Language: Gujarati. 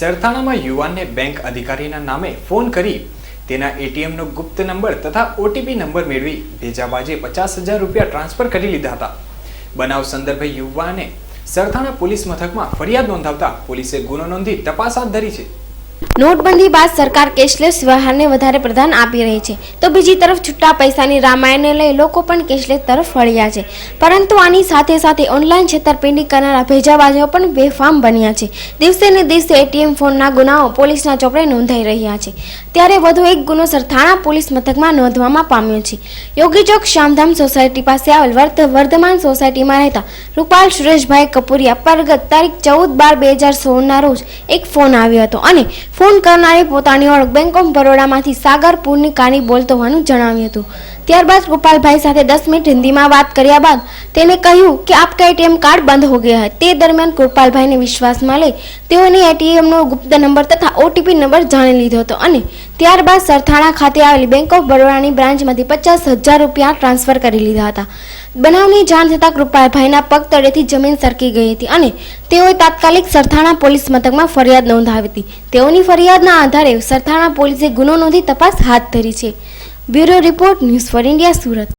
સરથાણામાં યુવાનને બેંક અધિકારીના નામે ફોન કરી તેના એટીએમનો ગુપ્ત નંબર તથા ઓટીપી નંબર મેળવી ભેજાબાજે પચાસ હજાર રૂપિયા ટ્રાન્સફર કરી લીધા હતા. બનાવ સંદર્ભે યુવાને સરથાણા પોલીસ મથકમાં ફરિયાદ નોંધાવતા પોલીસે ગુનો નોંધી તપાસ હાથ ધરી છે. નોટબંધી બાદ સરકાર કેશલેસ વ્યવહારને વધારે પ્રધાન આપી રહી છે. તો બીજી તરફ છૂટા પૈસાની રામાયણને લઈ લોકો પણ કેશલેસ તરફ વળ્યા છે. પરંતુ આની સાથે સાથે ઓનલાઈન છેતરપિંડી કરનારા ભેજાબાજો પણ બેફામ બન્યા છે. દિવસે ને દિવસે એટીએમ ફોનના ગુનાઓ પોલીસના ચોપડે નોંધાઈ રહ્યા છે. ત્યારે વધુ એક ગુનો સરથાણા પોલીસ મથકમાં નોંધવામાં પામ્યો છે. યોગી ચોક શ્યામધામ સોસાયટી પાસે આવેલ વર્ધ, વર્ધમાન સોસાયટીમાં રહેતા રૂપાલ સુરેશભાઈ કપૂરિયા પરગત તારીખ ચૌદ બાર બે હજાર સોળના રોજ એક ફોન આવ્યો હતો અને ફોન કરનારે પોતાની ઓળખ બેંક ઓફ બરોડામાંથી સાગરપુરની કાણી બોલતો હોવાનું જણાવ્યું હતું. ત્યારબાદ ગોપાલભાઈ સાથે દસ મિનિટ હિન્દીમાં વાત કર્યા બાદ તેને કહ્યું કે આપકા એટીએમ કાર્ડ બંધ હો ગયા હૈ. તે દરમિયાન ગોપાલભાઈને વિશ્વાસમાં લઈ તેઓની એટીએમનો ગુપ્ત નંબર તથા ઓટીપી નંબર જાણી લીધો હતો અને ત્યારબાદ સરથાણા ખાતે આવેલી બેંક ઓફ બરોડાની બ્રાન્ચમાંથી પચાસ હજાર રૂપિયા ટ્રાન્સફર કરી લીધા હતા. બનાવની જાણ થતાં કૃપાલભાઈના પગ તળેથી જમીન સરકી ગઈ હતી અને તેઓએ તાત્કાલિક સરથાણા પોલીસ મથકમાં ફરિયાદ નોંધાવી હતી. તેઓની ફરિયાદના આધારે સરથાણા પોલીસે ગુનો નોંધી તપાસ હાથ ધરી છે. Bureau report news for India, Surat.